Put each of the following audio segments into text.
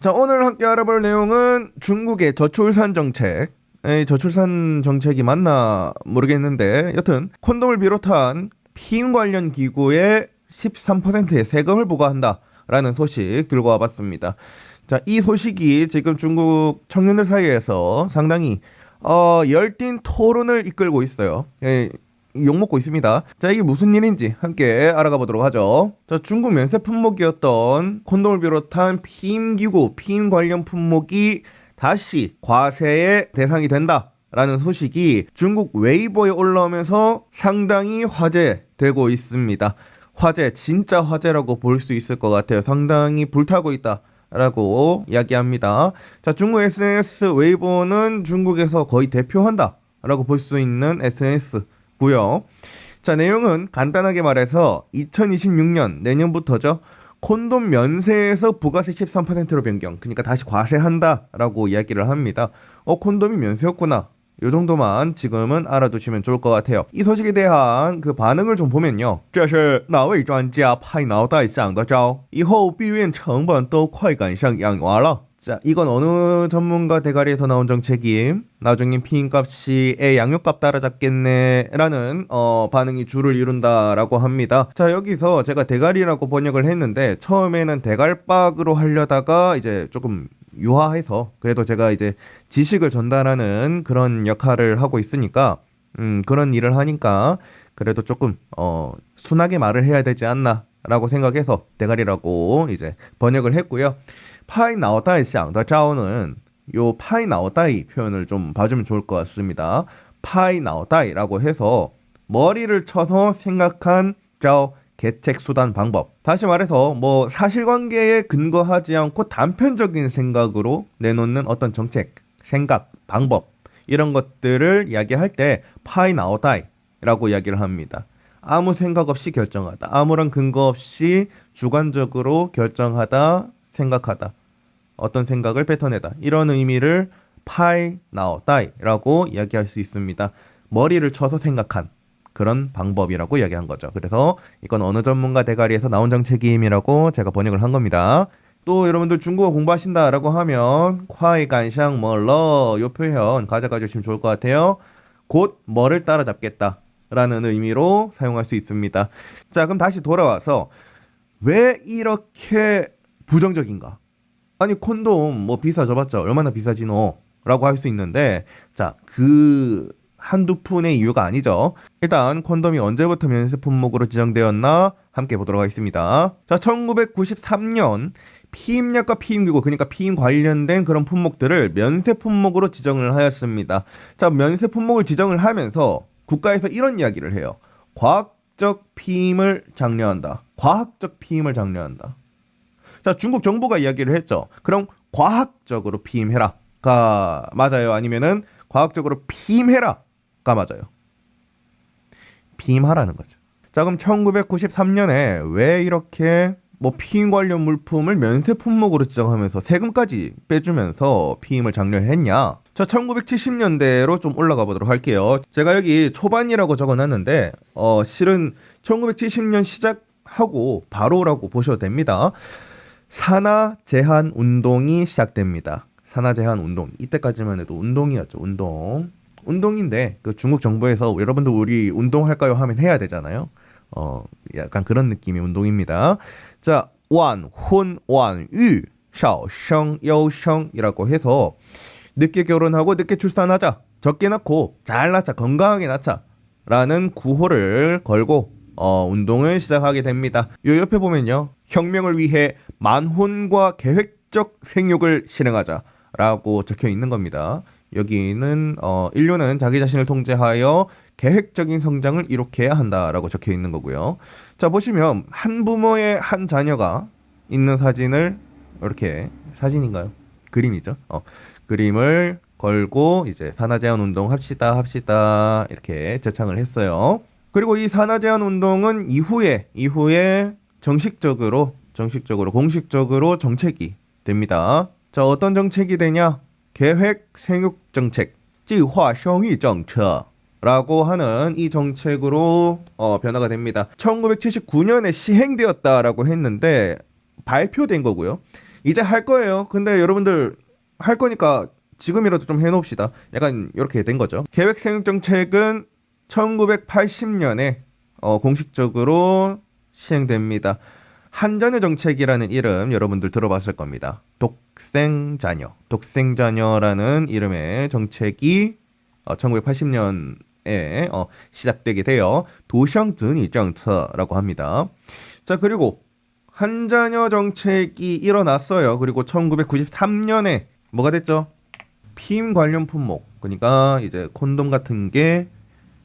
자, 오늘 함께 알아볼 내용은 중국의 저출산 정책. 에이, 저출산 정책이 맞나 모르겠는데, 여튼 콘돔을 비롯한 피임 관련 기구에 13%의 세금을 부과한다라는 소식 들고 와봤습니다. 자, 이 소식이 지금 중국 청년들 사이에서 상당히 어, 열띤 토론을 이끌고 있어요. 예, 욕먹고 있습니다. 자, 이게 무슨 일인지 함께 알아가 보도록 하죠. 자, 중국 면세 품목이었던 콘돔을 비롯한 피임 기구, 피임 관련 품목이 다시 과세의 대상이 된다. 라는 소식이 중국 웨이보에 올라오면서 상당히 화제되고 있습니다. 화제, 진짜 화제라고 볼 수 있을 것 같아요. 상당히 불타고 있다. 라고 이야기합니다. 자, 중국 SNS 웨이보는 중국에서 거의 대표한다. 라고 볼 수 있는 SNS 고요. 자, 내용은 간단하게 말해서 2026년 내년부터죠. 콘돔 면세에서 부가세 13%로 변경. 그러니까 다시 과세한다라고 이야기를 합니다. 어, 콘돔이 면세였구나. 요 정도만 지금은 알아두시면 좋을 것 같아요. 이 소식에 대한 그 반응을 좀 보면요. 这是哪位专家拍脑袋想的招？以后避孕成本都快赶上养娃了。 자, 이건 어느 전문가 대가리에서 나온 정책임? 나중에 피임값이 애 양육값 따라잡겠네라는 어, 반응이 줄을 이룬다라고 합니다. 자, 여기서 제가 대가리라고 번역을 했는데 처음에는 대갈박으로 하려다가 이제 조금 유화해서 그래도 제가 이제 지식을 전달하는 그런 역할을 하고 있으니까 음, 그런 일을 하니까 그래도 조금 어, 순하게 말을 해야 되지 않나 라고 생각해서 대가리라고 이제 번역을 했고요. 파이 나오다이 샹더 자오는 요 파이 나오다이 표현을 좀 봐주면 좋을 것 같습니다. 파이 나오다이라고 해서 머리를 쳐서 생각한 자오 계책 수단 방법. 다시 말해서 뭐 사실관계에 근거하지 않고 단편적인 생각으로 내놓는 어떤 정책, 생각, 방법 이런 것들을 이야기할 때 파이 나오다이라고 이야기를 합니다. 아무 생각 없이 결정하다. 아무런 근거 없이 주관적으로 결정하다, 생각하다. 어떤 생각을 뱉어내다. 이런 의미를 파이 나오 다이라고 이야기할 수 있습니다. 머리를 쳐서 생각한 그런 방법이라고 이야기한 거죠. 그래서 이건 어느 전문가 대가리에서 나온 정책임이라고 제가 번역을 한 겁니다. 또 여러분들 중국어 공부하신다라고 하면 콰이 간샹 멀러 요 표현 가져가 주시면 좋을 것 같아요. 곧 뭐를 따라잡겠다 라는 의미로 사용할 수 있습니다. 자, 그럼 다시 돌아와서 왜 이렇게 부정적인가? 아니 콘돔 뭐 비싸져 봤자 얼마나 비싸지노? 라고 할 수 있는데 자 그 한두 푼의 이유가 아니죠. 일단 콘돔이 언제부터 면세 품목으로 지정되었나 함께 보도록 하겠습니다. 자 1993년 피임약과 피임기구 그러니까 피임 관련된 그런 품목들을 면세 품목으로 지정을 하였습니다. 자 면세 품목을 지정을 하면서 국가에서 이런 이야기를 해요. 과학적 피임을 장려한다. 과학적 피임을 장려한다. 자, 중국 정부가 이야기를 했죠. 그럼 과학적으로 피임해라 가 맞아요. 아니면은 과학적으로 피임해라 가 맞아요. 피임하라는 거죠. 자, 그럼 1993년에 왜 이렇게 뭐 피임 관련 물품을 면세 품목으로 지정하면서 세금까지 빼주면서 피임을 장려했냐? 자, 1970년대로 좀 올라가 보도록 할게요. 제가 여기 초반이라고 적어놨는데, 어, 실은 1970년 시작하고 바로라고 보셔도 됩니다. 산하 제한 운동이 시작됩니다. 산하 제한 운동. 이때까지만 해도 운동이었죠. 운동. 운동인데 그 중국 정부에서 여러분들 우리 운동할까요 하면 해야 되잖아요. 어 약간 그런 느낌의 운동입니다. 자, 완혼 완유 샤오성 여성이라고 해서 늦게 결혼하고 늦게 출산하자. 적게 낳고 잘 낳자. 건강하게 낳자 라는 구호를 걸고 어, 운동을 시작하게 됩니다. 요 옆에 보면요. 혁명을 위해 만혼과 계획적 생육을 실행하자 라고 적혀 있는 겁니다. 여기는 어, 인류는 자기 자신을 통제하여 계획적인 성장을 이룩해야 한다라고 적혀 있는 거고요. 자 보시면 한 부모의 한 자녀가 있는 사진을 이렇게 사진인가요? 그림이죠. 어, 그림을 걸고 이제 산하 제한 운동 합시다 합시다 이렇게 제창을 했어요. 그리고 이 산하 제한 운동은 이후에 이후에 정식적으로 정식적으로 공식적으로 정책이 됩니다. 자 어떤 정책이 되냐? 계획 생육 정책, 지화 성의 정책. 라고 하는 이 정책으로 어, 변화가 됩니다. 1979년에 시행되었다라고 했는데 발표된 거고요. 이제 할 거예요. 근데 여러분들 할 거니까 지금이라도 좀 해놓읍시다. 약간 이렇게 된 거죠. 계획 생육 정책은 1980년에 어, 공식적으로 시행됩니다. 한자녀 정책이라는 이름 여러분들 들어봤을 겁니다. 독생자녀, 독생자녀라는 이름의 정책이 어, 1980년에 어, 시작되게 되어 도샹즈니 정策라고 합니다. 자 그리고 한자녀 정책이 일어났어요. 그리고 1993년에 뭐가 됐죠? 피임 관련 품목, 그러니까 이제 콘돔 같은 게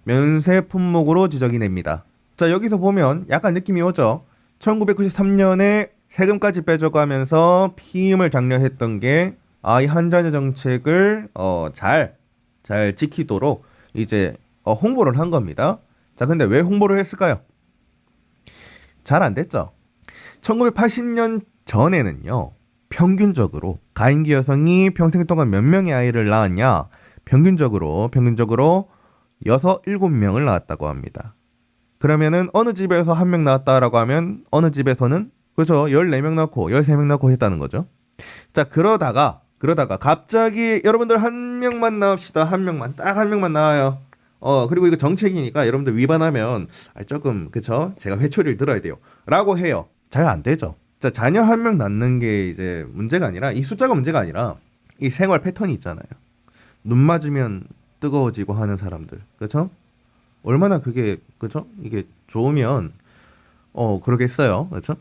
면세 품목으로 지정이 됩니다. 자 여기서 보면 약간 느낌이 오죠. 1993년에 세금까지 빼줘가면서 피임을 장려했던 게 아이 한자녀 정책을 어, 잘, 잘 지키도록 이제 어, 홍보를 한 겁니다. 자 근데 왜 홍보를 했을까요? 잘 안 됐죠. 1980년 전에는요. 평균적으로 가임기 여성이 평생 동안 몇 명의 아이를 낳았냐? 평균적으로 평균적으로 6, 7명을 낳았다고 합니다. 그러면은 어느 집에서 한 명 낳았다라고 하면 어느 집에서는 그렇죠. 14명 낳고 13명 낳고 했다는 거죠. 자, 그러다가 그러다가 갑자기 여러분들 한 명만 낳읍시다. 한 명만 딱 한 명만 낳아요. 어, 그리고 이거 정책이니까 여러분들 위반하면 아, 조금 그쵸? 제가 회초리를 들어야 돼요. 라고 해요. 잘 안 되죠. 자, 자녀 한 명 낳는 게 이제 문제가 아니라 이 숫자가 문제가 아니라 이 생활 패턴이 있잖아요. 눈 맞으면 뜨거워지고 하는 사람들. 그렇죠? 얼마나 그게 그렇죠? 이게 좋으면 어 그러겠어요. 그렇죠?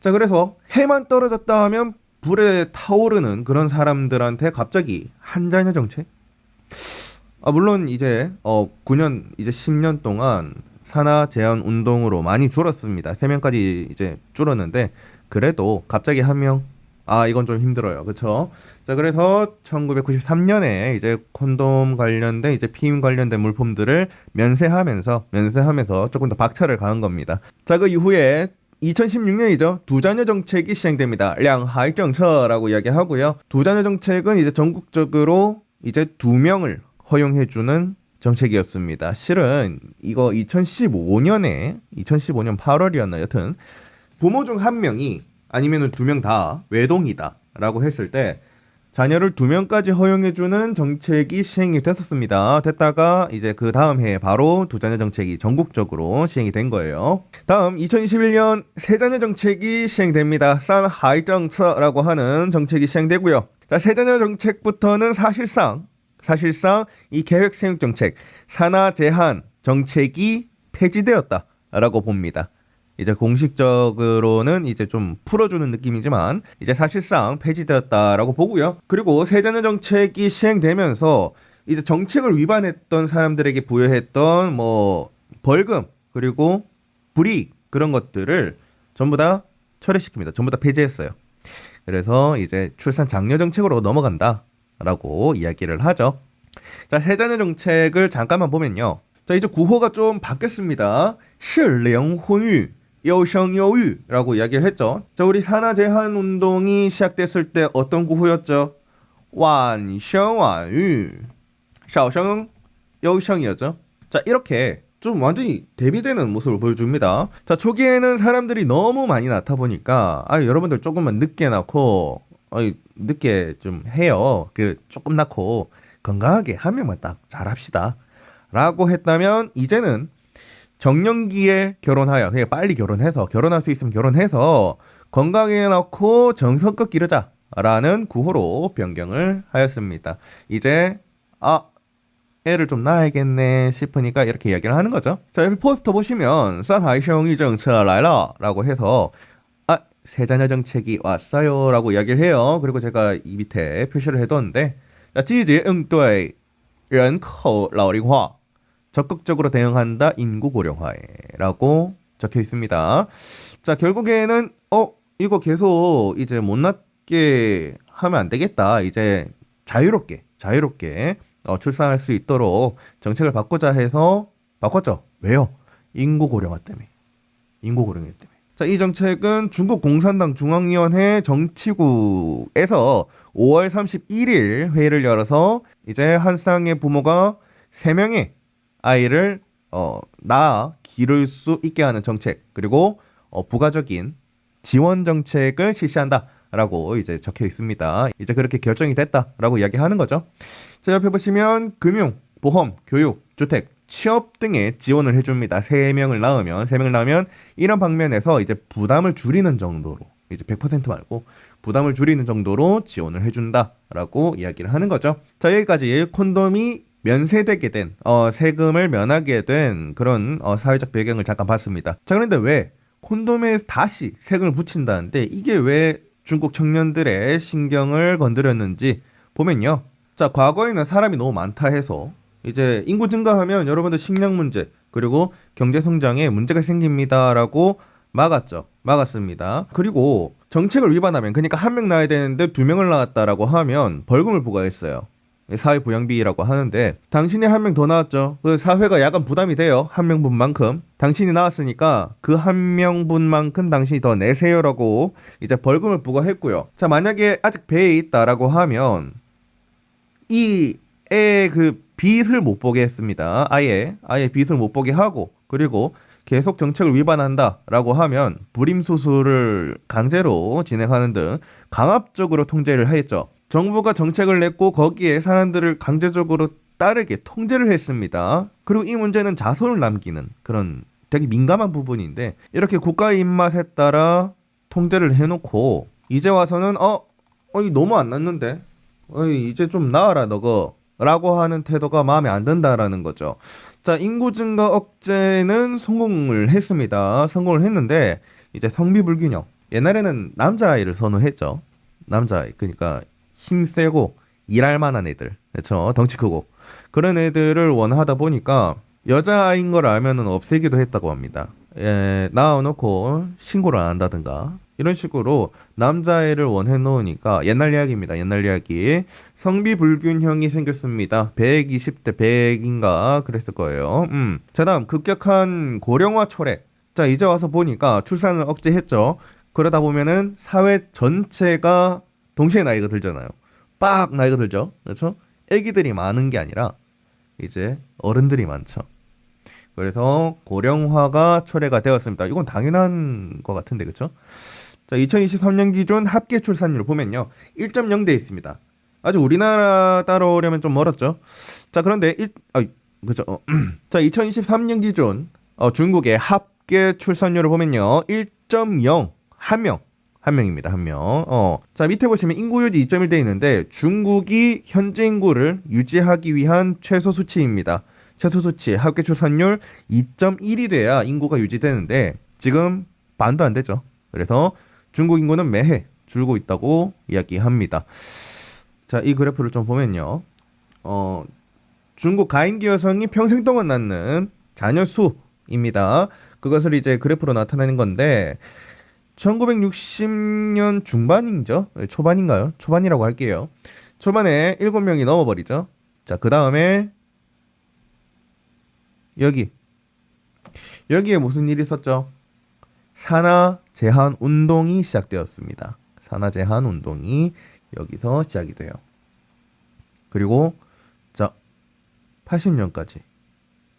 자, 그래서 해만 떨어졌다 하면 불에 타오르는 그런 사람들한테 갑자기 한자녀 정책? 아, 물론 이제 어 9년 이제 10년 동안 산하 제한 운동으로 많이 줄었습니다. 3명까지 이제 줄었는데 그래도 갑자기 한명 아, 이건 좀 힘들어요. 그쵸? 자, 그래서 1993년에 이제 콘돔 관련된 이제 피임 관련된 물품들을 면세하면서 면세하면서 조금 더 박차를 가한 겁니다. 자, 그 이후에 2016년이죠. 두 자녀 정책이 시행됩니다. 량하이 정策라고 이야기하고요. 두 자녀 정책은 이제 전국적으로 이제 두 명을 허용해주는 정책이었습니다. 실은 이거 2015년에 2015년 8월이었나 여튼 부모 중 한 명이 아니면은 두 명 다 외동이다라고 했을 때 자녀를 두 명까지 허용해주는 정책이 시행이 됐었습니다. 됐다가 이제 그 다음 해에 바로 두 자녀 정책이 전국적으로 시행이 된 거예요. 다음 2021년 세 자녀 정책이 시행됩니다. 싼하이 정策라고 하는 정책이 시행되고요. 자, 세 자녀 정책부터는 사실상 사실상 이 계획 생육 정책 산하 제한 정책이 폐지되었다라고 봅니다. 이제 공식적으로는 이제 좀 풀어주는 느낌이지만 이제 사실상 폐지되었다라고 보고요. 그리고 세자녀 정책이 시행되면서 이제 정책을 위반했던 사람들에게 부여했던 뭐 벌금 그리고 불이익 그런 것들을 전부 다 철회시킵니다. 전부 다 폐지했어요. 그래서 이제 출산 장려 정책으로 넘어간다라고 이야기를 하죠. 자, 세자녀 정책을 잠깐만 보면요. 자, 이제 구호가 좀 바뀌었습니다. 실령혼유 여성여유라고 이야기를 했죠. 자, 우리 산하 제한 운동이 시작됐을 때 어떤 구호였죠? 완성완유, 샤오성 여성이었죠. 자, 이렇게 좀 완전히 대비되는 모습을 보여줍니다. 자, 초기에는 사람들이 너무 많이 낳다 보니까 아, 여러분들 조금만 늦게 낳고 아, 늦게 좀 해요. 그 조금 낳고 건강하게 한 명만 딱 잘합시다. 라고 했다면 이제는 정년기에 결혼하여 그냥 빨리 결혼해서 결혼할 수 있으면 결혼해서 건강에 넣고 정성껏 기르자라는 구호로 변경을 하였습니다. 이제 아 애를 좀 낳아야겠네 싶으니까 이렇게 이야기를 하는 거죠. 자 여기 포스터 보시면 산하이숑이 정策来了라고 해서 아 세자녀 정책이 왔어요라고 이야기를 해요. 그리고 제가 이 밑에 표시를 해뒀는데 자 지지 응对人口老龄化 적극적으로 대응한다 인구 고령화에라고 적혀 있습니다. 자 결국에는 어 이거 계속 이제 못 낳게 하면 안 되겠다. 이제 자유롭게 자유롭게 어, 출산할 수 있도록 정책을 바꾸자 해서 바꿨죠. 왜요? 인구 고령화 때문에. 인구 고령화 때문에. 자, 이 정책은 중국 공산당 중앙위원회 정치국에서 5월 31일 회의를 열어서 이제 한 쌍의 부모가 3명의 아이를 어, 낳아 기를 수 있게 하는 정책 그리고 어, 부가적인 지원 정책을 실시한다라고 라고 이제 적혀 있습니다. 이제 그렇게 결정이 됐다라고 이야기하는 거죠. 자, 옆에 보시면 금융, 보험, 교육, 주택, 취업 등에 지원을 해줍니다. 세명을 낳으면, 세명을 낳으면 이런 방면에서 이제 부담을 줄이는 정도로 이제 100% 말고 부담을 줄이는 정도로 지원을 해준다라고 이야기를 하는 거죠. 자, 여기까지 콘돔이 면세되게 된, 어, 세금을 면하게 된 그런 어, 사회적 배경을 잠깐 봤습니다. 자, 그런데 왜 콘돔에 다시 세금을 붙인다는데 이게 왜 중국 청년들의 신경을 건드렸는지 보면요. 자, 과거에는 사람이 너무 많다 해서 이제 인구 증가하면 여러분들 식량 문제 그리고 경제 성장에 문제가 생깁니다라고 막았죠. 막았습니다. 그리고 정책을 위반하면 그러니까 한 명 낳아야 되는데 두 명을 낳았다라고 하면 벌금을 부과했어요. 사회 부양비라고 하는데 당신이 한 명더 낳았죠. 그 사회가 약간 부담이 돼요. 한 명분만큼. 당신이 낳았으니까 그 한 명분만큼 당신이 더 내세요라고 이제 벌금을 부과했고요. 자 만약에 아직 배에 있다라고 하면 이애그 빚을 못 보게 했습니다. 아예 아예 빚을 못 보게 하고 그리고 계속 정책을 위반한다라고 하면 불임 수술을 강제로 진행하는 등 강압적으로 통제를 했죠. 정부가 정책을 냈고 거기에 사람들을 강제적으로 따르게 통제를 했습니다. 그리고 이 문제는 자손을 남기는 그런 되게 민감한 부분인데 이렇게 국가의 입맛에 따라 통제를 해놓고 이제 와서는 어, 어, 이 너무 안 났는데, 어, 이제 좀 나아라 너거. 라고 하는 태도가 마음에 안 든다라는 거죠. 자, 인구 증가 억제는 성공을 했습니다. 성공을 했는데 이제 성비 불균형. 옛날에는 남자아이를 선호했죠. 남자아이. 그러니까 힘 세고 일할 만한 애들. 그렇죠. 덩치 크고. 그런 애들을 원하다 보니까 여자아이인 걸 알면은 없애기도 했다고 합니다. 예, 낳아놓고 신고를 안 한다든가 이런 식으로 남자애를 원해 놓으니까 옛날 이야기입니다. 옛날 이야기. 성비 불균형이 생겼습니다. 120대 100인가 그랬을 거예요. 음. 자, 다음 급격한 고령화 초래. 자, 이제 와서 보니까 출산을 억제했죠. 그러다 보면은 사회 전체가 동시에 나이가 들잖아요. 빡 나이가 들죠. 그렇죠? 아기들이 많은 게 아니라 이제 어른들이 많죠. 그래서 고령화가 초래가 되었습니다. 이건 당연한 것 같은데 그렇죠? 자, 2023년 기준 합계 출산율 보면요. 1.0대 있습니다. 아직 우리나라 따라오려면 좀 멀었죠. 자, 그런데 1 아, 그죠. 어, 자, 2023년 기준 어, 중국의 합계 출산율을 보면요. 1.0 한 명. 한 명입니다. 한 명. 어. 자, 밑에 보시면 인구 유지 2.1 돼 있는데 중국이 현재 인구를 유지하기 위한 최소 수치입니다. 최소 수치 합계 출산율 2.1이 돼야 인구가 유지되는데 지금 반도 안 되죠. 그래서 중국 인구는 매해 줄고 있다고 이야기합니다. 자, 이 그래프를 좀 보면요. 어, 중국 가임기 여성이 평생 동안 낳는 자녀 수입니다. 그것을 이제 그래프로 나타내는 건데 1960년 중반이죠? 초반인가요? 초반이라고 할게요. 초반에 7명이 넘어버리죠. 자, 그 다음에 여기 여기에 무슨 일이 있었죠? 산하 제한 운동이 시작되었습니다. 산하 제한 운동이 여기서 시작이 돼요. 그리고 자 80년까지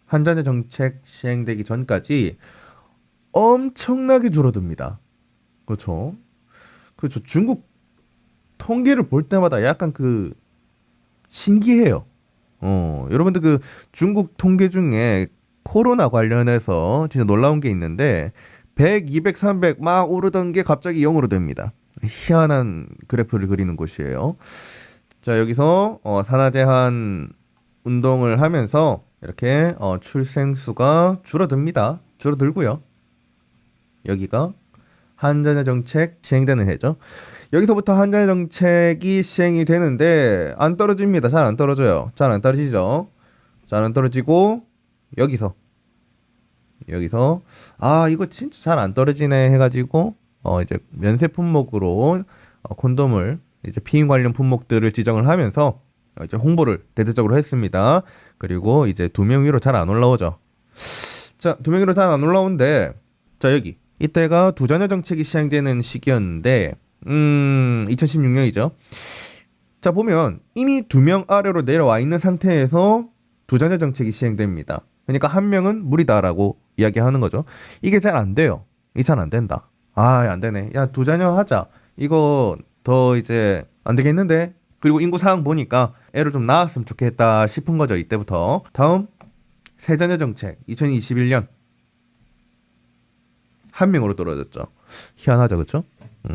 한자제 정책 시행되기 전까지 엄청나게 줄어듭니다. 그렇죠. 그렇죠. 중국 통계를 볼 때마다 약간 그 신기해요. 어, 여러분들 그 중국 통계 중에 코로나 관련해서 진짜 놀라운 게 있는데 100, 200, 300 막 오르던 게 갑자기 0으로 됩니다. 희한한 그래프를 그리는 곳이에요. 자, 여기서 어, 산하 제한 운동을 하면서 이렇게 어, 출생 수가 줄어듭니다. 줄어들고요. 여기가 한자녀 정책 시행되는 해죠. 여기서부터 한자녀 정책이 시행이 되는데 안 떨어집니다. 잘 안 떨어져요. 잘 안 떨어지죠. 잘 안 떨어지고 여기서 여기서 아 이거 진짜 잘 안 떨어지네 해가지고 어 이제 면세 품목으로 어, 콘돔을 이제 피임 관련 품목들을 지정을 하면서 어, 이제 홍보를 대대적으로 했습니다. 그리고 이제 두 명 위로 잘 안 올라오죠. 자, 두 명 위로 잘 안 올라오는데 자 여기 이때가 두 자녀 정책이 시행되는 시기였는데 음 2016년이죠. 자 보면 이미 두 명 아래로 내려와 있는 상태에서 두 자녀 정책이 시행됩니다. 그러니까 한 명은 무리다라고 이야기하는 거죠. 이게 잘 안 돼요. 이게 잘안 된다. 아, 안 되네. 야, 두 자녀 하자. 이거 더 이제 안 되겠는데 그리고 인구 상황 보니까 애를 좀 낳았으면 좋겠다 싶은 거죠 이때부터 다음 세자녀 정책 2021년 한 명으로 떨어졌죠. 희한하죠 그렇죠 음.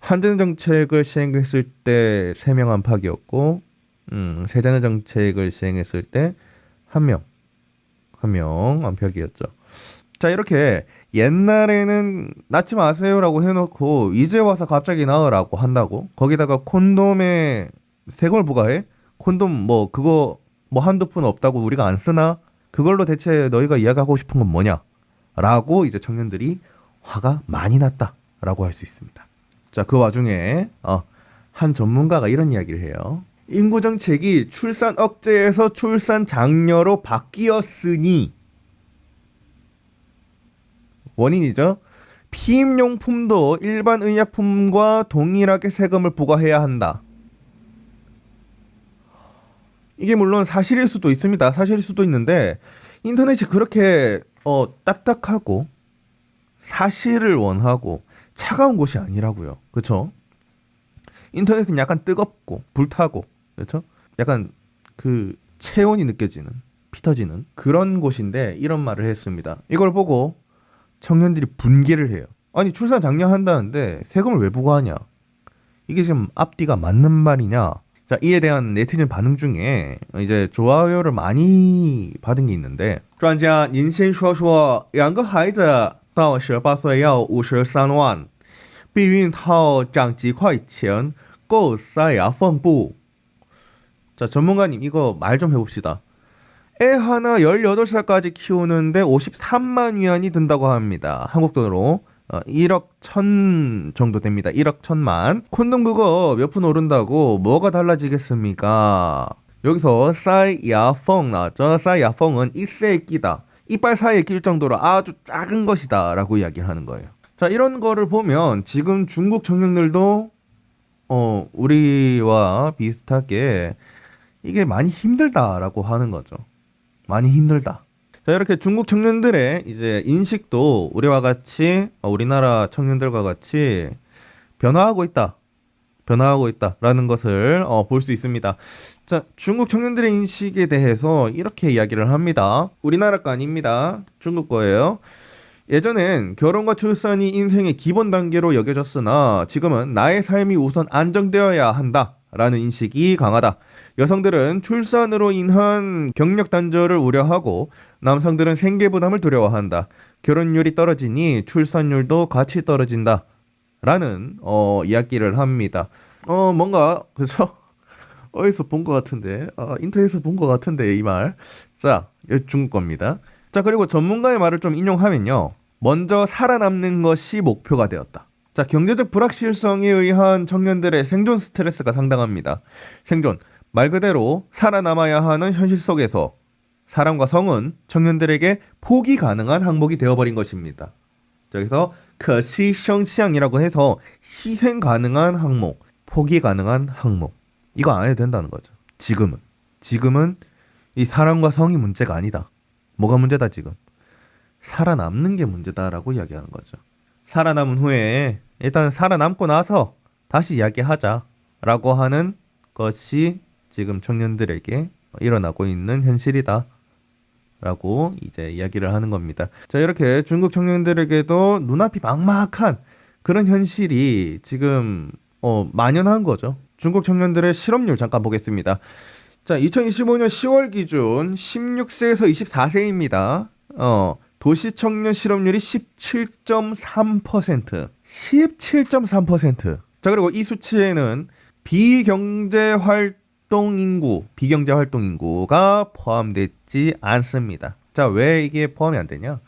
한자녀 정책을 시행했을 때 세 명 안팎이었고 음, 세자녀 정책을 시행했을 때 한 명 한 명 안팎이었죠. 자 이렇게 옛날에는 낳지 마세요라고 해놓고 이제 와서 갑자기 낳으라고 한다고? 거기다가 콘돔에 세금을 부과해? 콘돔 뭐 그거 뭐 한두 푼 없다고 우리가 안 쓰나? 그걸로 대체 너희가 이야기하고 싶은 건 뭐냐? 라고 이제 청년들이 화가 많이 났다라고 할 수 있습니다 자 그 와중에 어, 한 전문가가 이런 이야기를 해요 인구 정책이 출산 억제에서 출산 장려로 바뀌었으니 원인이죠. 피임용품도 일반 의약품과 동일하게 세금을 부과해야 한다. 이게 물론 사실일 수도 있습니다. 사실일 수도 있는데 인터넷이 그렇게 어, 딱딱하고 사실을 원하고 차가운 곳이 아니라고요. 그렇죠? 인터넷은 약간 뜨겁고 불타고 그렇죠? 약간 그 체온이 느껴지는 피 터지는 그런 곳인데 이런 말을 했습니다. 이걸 보고 청년들이 분개를 해요. 아니 출산 장려한다는데 세금을 왜 부과하냐? 이게 지금 앞뒤가 맞는 말이냐? 자 이에 대한 네티즌 반응 중에 이제 좋아요를 많이 받은 게 있는데 专家您先说说两个孩子 到十八岁要五十三万避孕套涨几块钱够塞牙缝不? 자 전문가님 이거 말 좀 해봅시다. 애 하나 18살까지 키우는데 53만 위안이 든다고 합니다. 한국 돈으로 어, 1억 1000 정도 됩니다. 1억 1000만. 콘돔 그거 몇 푼 오른다고 뭐가 달라지겠습니까? 여기서 사이야펑 나왔죠. 사이야펑은 이세에 끼다. 이빨 사이에 낄 정도로 아주 작은 것이다 라고 이야기를 하는 거예요. 자 이런 거를 보면 지금 중국 청년들도 어 우리와 비슷하게 이게 많이 힘들다라고 하는 거죠. 많이 힘들다. 자, 이렇게 중국 청년들의 이제 인식도 우리와 같이 어, 우리나라 청년들과 같이 변화하고 있다. 변화하고 있다라는 것을 어, 볼 수 있습니다. 자, 중국 청년들의 인식에 대해서 이렇게 이야기를 합니다. 우리나라 거 아닙니다. 중국 거예요. 예전엔 결혼과 출산이 인생의 기본 단계로 여겨졌으나 지금은 나의 삶이 우선 안정되어야 한다. 라는 인식이 강하다. 여성들은 출산으로 인한 경력 단절을 우려하고 남성들은 생계 부담을 두려워한다. 결혼율이 떨어지니 출산율도 같이 떨어진다. 라는 어, 이야기를 합니다. 어 뭔가 그죠? 어디서 본 것 같은데 어, 인터넷에서 본 것 같은데 이 말. 자, 이 중국 겁니다. 자 그리고 전문가의 말을 좀 인용하면요. 먼저 살아남는 것이 목표가 되었다. 자, 경제적 불확실성에 의한 청년들의 생존 스트레스가 상당합니다. 생존, 말 그대로 살아남아야 하는 현실 속에서 사랑과 성은 청년들에게 포기 가능한 항목이 되어버린 것입니다. 여기서 그시성치양이라고 해서 희생 가능한 항목, 포기 가능한 항목 이거 안 해도 된다는 거죠. 지금은 지금은 이 사랑과 성이 문제가 아니다. 뭐가 문제다 지금? 살아남는 게 문제다라고 이야기하는 거죠. 살아남은 후에 일단 살아남고 나서 다시 이야기하자라고 하는 것이 지금 청년들에게 일어나고 있는 현실이다. 라고 이제 이야기를 하는 겁니다. 자, 이렇게 중국 청년들에게도 눈앞이 막막한 그런 현실이 지금 어, 만연한 거죠. 중국 청년들의 실업률 잠깐 보겠습니다. 자, 2025년 10월 기준 16세에서 24세입니다. 어, 도시 청년 실업률이 17.3%. 17.3%. 자, 그리고 이 수치에는 비경제 활동 인구, 비경제 활동 인구가 포함되지 않습니다. 자, 왜 이게 포함이 안 되냐?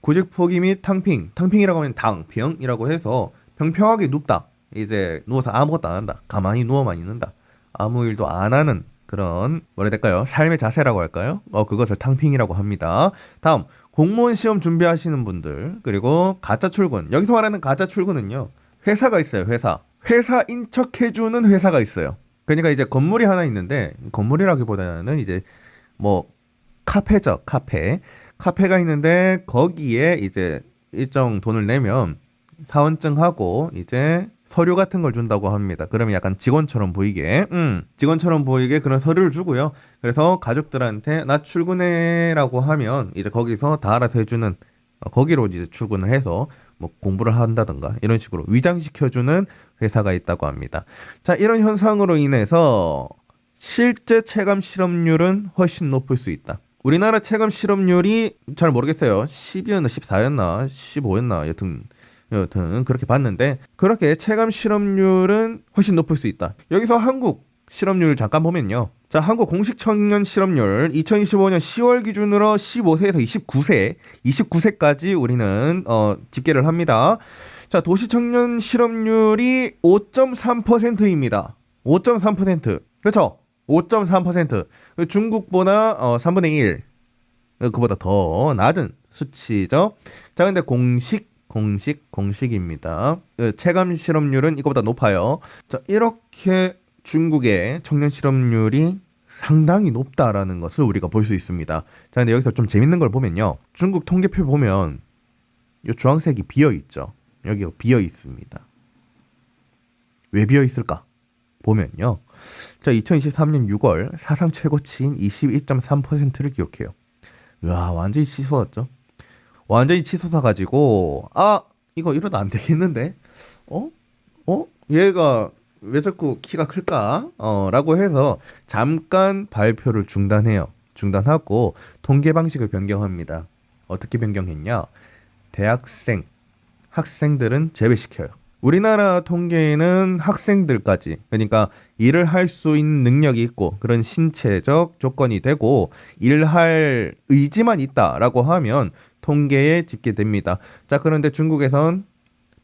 구직 포기 및 탕핑, 탕핑이라고 하면 당, 병이라고 해서 평평하게 눕다. 이제 누워서 아무것도 안 한다. 가만히 누워만 있는다. 아무 일도 안 하는 그런 뭐라 될까요? 삶의 자세라고 할까요? 어 그것을 탕핑이라고 합니다. 다음 공무원 시험 준비하시는 분들 그리고 가짜 출근 여기서 말하는 가짜 출근은요 회사가 있어요 회사 회사 인 척 해주는 회사가 있어요. 그러니까 이제 건물이 하나 있는데 건물이라기보다는 이제 뭐 카페죠 카페 카페가 있는데 거기에 이제 일정 돈을 내면 사원증하고 이제 서류 같은 걸 준다고 합니다. 그러면 약간 직원처럼 보이게, 음, 직원처럼 보이게 그런 서류를 주고요. 그래서 가족들한테 나 출근해라고 하면 이제 거기서 다 알아서 해주는 어, 거기로 이제 출근을 해서 뭐 공부를 한다던가 이런 식으로 위장시켜주는 회사가 있다고 합니다. 자, 이런 현상으로 인해서 실제 체감 실업률은 훨씬 높을 수 있다. 우리나라 체감 실업률이 잘 모르겠어요. 10이었나 14였나 15였나 여튼 여튼 그렇게 봤는데 그렇게 체감 실업률은 훨씬 높을 수 있다. 여기서 한국 실업률 잠깐 보면요. 자, 한국 공식 청년 실업률 2025년 10월 기준으로 15세에서 29세, 29세까지 우리는 어, 집계를 합니다. 자, 도시 청년 실업률이 5.3%입니다. 5.3%. 그렇죠? 5.3%. 중국보다 어, 3분의 1. 그보다 더 낮은 수치죠. 자, 근데 공식 공식 공식입니다. 그 체감 실업률은 이거보다 높아요. 자, 이렇게 중국의 청년 실업률이 상당히 높다라는 것을 우리가 볼 수 있습니다. 자, 근데 여기서 좀 재밌는 걸 보면요. 중국 통계표 보면 이 주황색이 비어 있죠. 여기가 비어 있습니다. 왜 비어 있을까? 보면요. 자, 2023년 6월 사상 최고치인 22.3%를 기록해요. 와, 완전히 치솟았죠. 완전히 치솟아 가지고 아, 이거 이러다 안 되겠는데. 어? 어? 얘가 왜 자꾸 키가 클까? 어, 라고 해서 잠깐 발표를 중단해요. 중단하고 통계 방식을 변경합니다. 어떻게 변경했냐? 대학생, 학생들은 제외시켜요. 우리나라 통계에는 학생들까지 그러니까 일을 할 수 있는 능력이 있고 그런 신체적 조건이 되고 일할 의지만 있다라고 하면 통계에 집계됩니다. 자 그런데 중국에선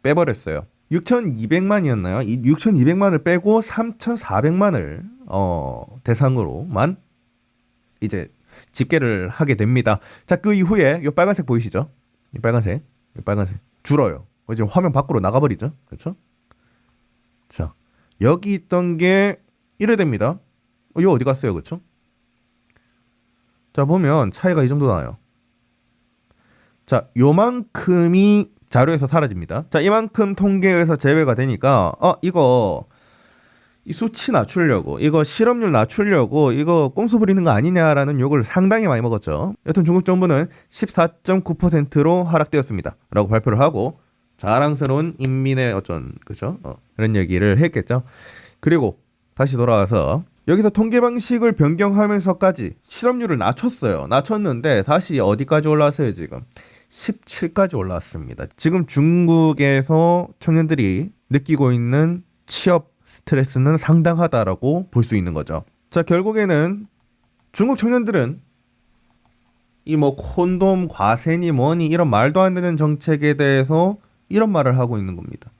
빼버렸어요. 6,200만이었나요? 이 6,200만을 빼고 3,400만을 어, 대상으로만 이제 집계를 하게 됩니다. 자, 그 이후에 이 빨간색 보이시죠? 이 빨간색, 이 빨간색 줄어요. 이제 화면 밖으로 나가버리죠. 그렇죠? 자, 여기 있던 게 이래 됩니다. 어, 이거 어디 갔어요, 그렇죠? 자, 보면 차이가 이 정도 나요. 자, 요만큼이 자료에서 사라집니다. 자, 이만큼 통계에서 제외가 되니까 어, 이거 이 수치 낮추려고 이거 실업률 낮추려고 이거 꼼수 부리는 거 아니냐라는 욕을 상당히 많이 먹었죠. 여튼 중국 정부는 14.9%로 하락되었습니다. 라고 발표를 하고 자랑스러운 인민의 어쩐 그죠? 어, 그런 얘기를 했겠죠. 그리고 다시 돌아와서 여기서 통계 방식을 변경하면서까지 실업률을 낮췄어요. 낮췄는데 다시 어디까지 올라왔어요, 지금? 17까지 올라왔습니다. 지금 중국에서 청년들이 느끼고 있는 취업 스트레스는 상당하다라고 볼 수 있는 거죠. 자, 결국에는 중국 청년들은 이 뭐 콘돔 과세니 뭐니 이런 말도 안 되는 정책에 대해서 이런 말을 하고 있는 겁니다.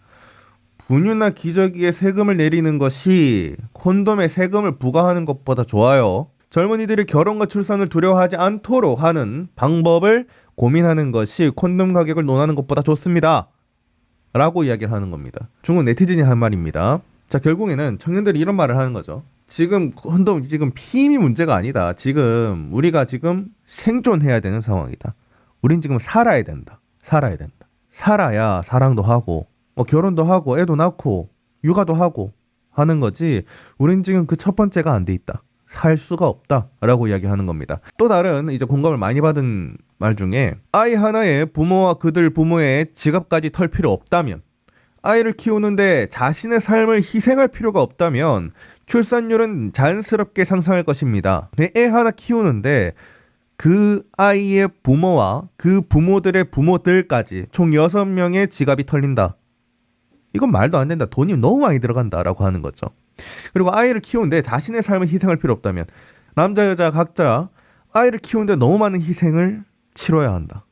분유나 기저귀에 세금을 내리는 것이 콘돔에 세금을 부과하는 것보다 좋아요. 젊은이들이 결혼과 출산을 두려워하지 않도록 하는 방법을 고민하는 것이 콘돔 가격을 논하는 것보다 좋습니다. 라고 이야기를 하는 겁니다. 중국 네티즌이 한 말입니다. 자, 결국에는 청년들이 이런 말을 하는 거죠. 지금 콘돔 지금 피임이 문제가 아니다. 지금 우리가 지금 생존해야 되는 상황이다. 우린 지금 살아야 된다. 살아야 된다. 살아야 사랑도 하고 뭐 결혼도 하고 애도 낳고 육아도 하고 하는 거지. 우린 지금 그 첫 번째가 안 돼 있다. 살 수가 없다라고 이야기하는 겁니다. 또 다른 이제 공감을 많이 받은 말 중에 아이 하나에 부모와 그들 부모의 지갑까지 털 필요 없다면 아이를 키우는데 자신의 삶을 희생할 필요가 없다면 출산율은 자연스럽게 상승할 것입니다. 애 하나 키우는데 그 아이의 부모와 그 부모들의 부모들까지 총 6명의 지갑이 털린다. 이건 말도 안 된다. 돈이 너무 많이 들어간다라고 하는 거죠. 그리고 아이를 키우는데 자신의 삶을 희생할 필요 없다면 남자 여자 각자 아이를 키우는데 너무 많은 희생을 치러야 한다.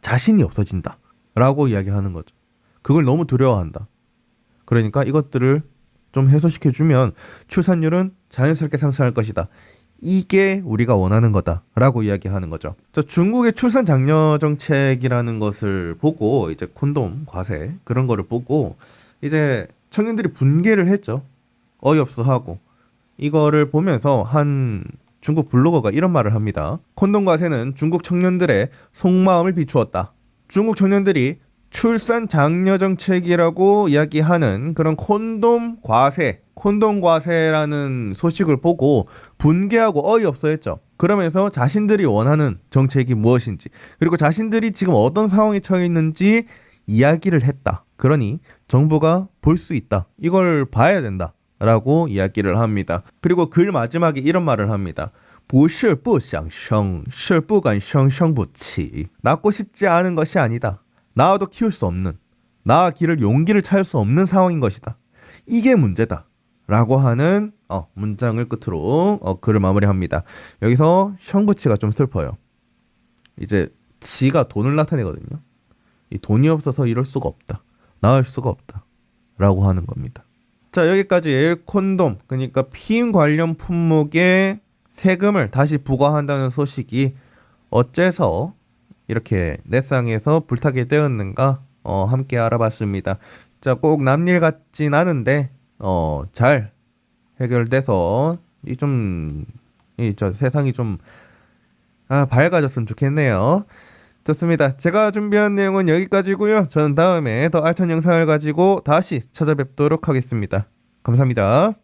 자신이 없어진다. 라고 이야기하는 거죠. 그걸 너무 두려워한다. 그러니까 이것들을 좀 해소시켜 주면 출산율은 자연스럽게 상승할 것이다. 이게 우리가 원하는 거다라고 이야기하는 거죠. 저 중국의 출산 장려 정책이라는 것을 보고 이제 콘돔 과세 그런 거를 보고 이제 청년들이 분개를 했죠. 어이없어 하고 이거를 보면서 한 중국 블로거가 이런 말을 합니다. 콘돔 과세는 중국 청년들의 속마음을 비추었다. 중국 청년들이 출산 장려 정책이라고 이야기하는 그런 콘돔 과세, 콘돔 과세라는 소식을 보고 분개하고 어이없어 했죠. 그러면서 자신들이 원하는 정책이 무엇인지, 그리고 자신들이 지금 어떤 상황에 처해 있는지 이야기를 했다. 그러니 정부가 볼 수 있다. 이걸 봐야 된다. 라고 이야기를 합니다. 그리고 글 마지막에 이런 말을 합니다. 不是不想生,是不敢生生不起. 낳고 싶지 않은 것이 아니다. 낳아도 키울 수 없는, 낳아 기를 용기를 찾을 수 없는 상황인 것이다. 이게 문제다. 라고 하는 어, 문장을 끝으로 어, 글을 마무리합니다. 여기서 형부치가 좀 슬퍼요. 이제 지가 돈을 나타내거든요. 이 돈이 없어서 이럴 수가 없다. 나을 수가 없다. 라고 하는 겁니다. 자, 여기까지 콘돔, 그러니까 피임 관련 품목에 세금을 다시 부과한다는 소식이 어째서 이렇게 넷상에서 불타게 되었는가 어, 함께 알아봤습니다. 자, 꼭 남일 같진 않은데 어, 잘 해결돼서 이 좀 이 저 세상이 좀 아, 밝아졌으면 좋겠네요. 좋습니다. 제가 준비한 내용은 여기까지고요. 저는 다음에 더 알찬 영상을 가지고 다시 찾아뵙도록 하겠습니다. 감사합니다.